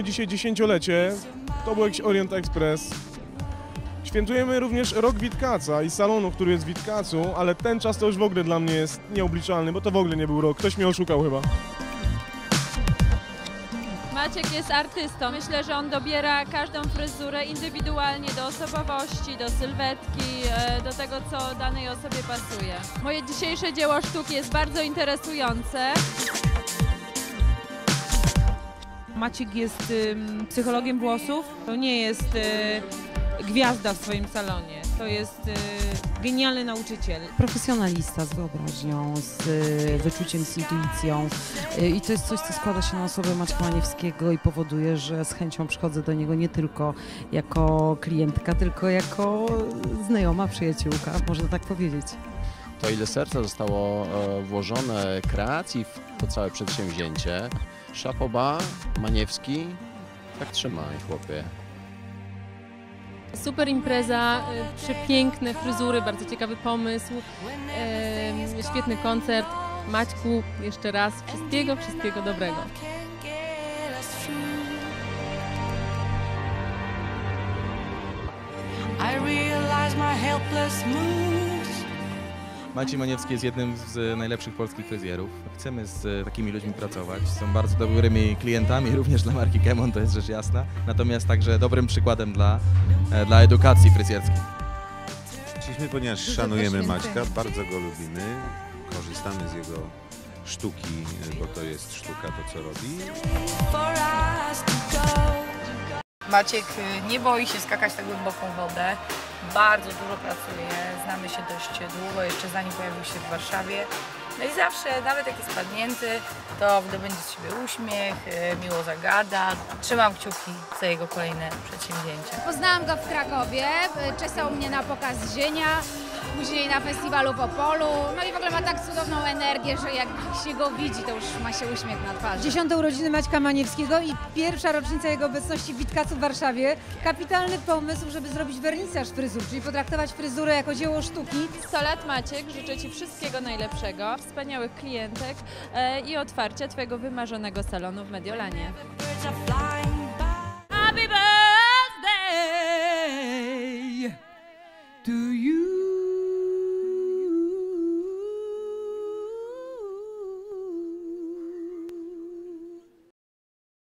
dzisiaj dziesięciolecie. To był jakiś Orient Express. Świętujemy również rok Witkaca i salonu, który jest w Witkacu, ale ten czas to już w ogóle dla mnie jest nieobliczalny, bo to w ogóle nie był rok. Ktoś mnie oszukał chyba. Maciek jest artystą. Myślę, że on dobiera każdą fryzurę indywidualnie do osobowości, do sylwetki, e, do tego, co danej osobie pasuje. Moje dzisiejsze dzieło sztuki jest bardzo interesujące. Maciek jest psychologiem włosów. To nie jest y, gwiazda w swoim salonie. To jest y, genialny nauczyciel. profesjonalista z wyobraźnią, z wyczuciem, z intuicją Y, i to jest coś, co składa się na osobę Maćka Maniewskiego i powoduje, że z chęcią przychodzę do niego nie tylko jako klientka, tylko jako znajoma, przyjaciółka, można tak powiedzieć. To ile serca zostało e, włożone kreacji w to całe przedsięwzięcie. Szapoba, Maniewski, tak trzymaj chłopie. Super impreza, y, przepiękne fryzury, bardzo ciekawy pomysł, em, świetny koncert. Maćku, jeszcze raz wszystkiego, wszystkiego dobrego. I realize my helpless moves. Maciej Maniewski jest jednym z najlepszych polskich fryzjerów. Chcemy z takimi ludźmi pracować. Są bardzo dobrymi klientami, również dla marki Kemon, to jest rzecz jasna. Natomiast także dobrym przykładem dla, e, dla edukacji fryzjerskiej. Chcieliśmy, ponieważ szanujemy Maćka, bardzo go lubimy, korzystamy z jego sztuki, bo to jest sztuka to, co robi. Maciek nie boi się skakać tak głęboką wodę. Bardzo dużo pracuje, znamy się dość długo, jeszcze zanim pojawił się w Warszawie. No i zawsze, nawet jak jest padnięty, to wydobędzie z siebie uśmiech, y, miło zagada. Trzymam kciuki za jego kolejne przedsięwzięcia. Poznałam go w Krakowie, y, czesał mnie na pokaz Zienia, później na festiwalu w Opolu. No i w ogóle ma tak cudowną energię, że jak się go widzi, to już ma się uśmiech na twarzy. Dziesiąte urodziny Maćka Maniewskiego i pierwsza rocznica jego obecności w Witkacu w Warszawie. Kapitalny pomysł, żeby zrobić wernisaż fryzur, czyli potraktować fryzurę jako dzieło sztuki. 100 lat Maciek, życzę Ci wszystkiego najlepszego, wspaniałych klientek e, i otwarcia Twojego wymarzonego salonu w Mediolanie.